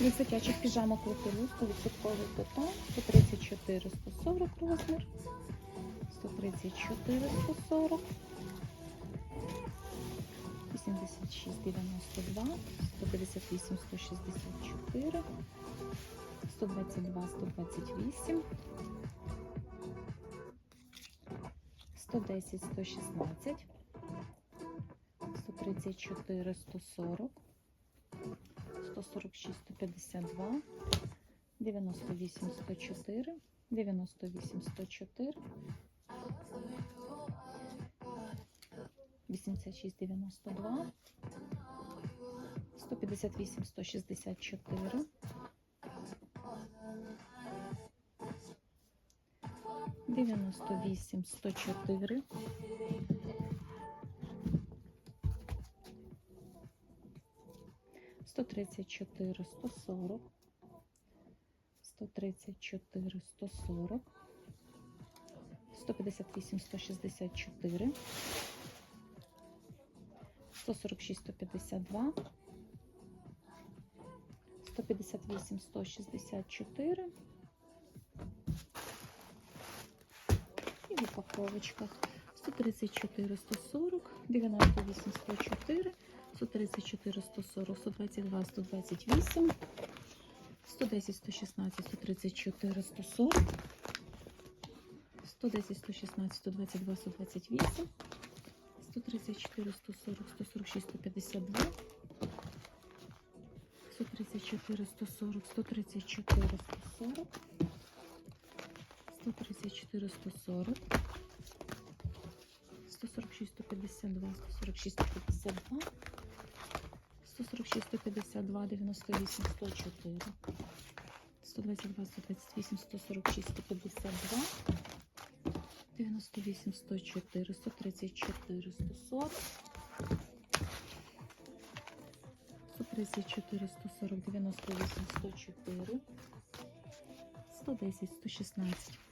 Від дитячих піжамок лотелю 100% котон, 134 140 розмір, 134 140, 86 92, 158 164, 122 128, 110 116, 134 140, 146 152, 98 104, 98 104, 86 92, 158 164, 98 104, 134 140, 134 140, 158 164, 146 152, 158 164 і в упаковочках 134 140, 98 104, 134 140, 122 128, 110 116 134 140, 110 116 122 128, 134 140 146 152, 134 140 134 140, 134 140, 146 152, 146 152, 146 152, 98 104, 122 128, 146 152, 98 104, 134 140, 134 140, 98 104, 110 116.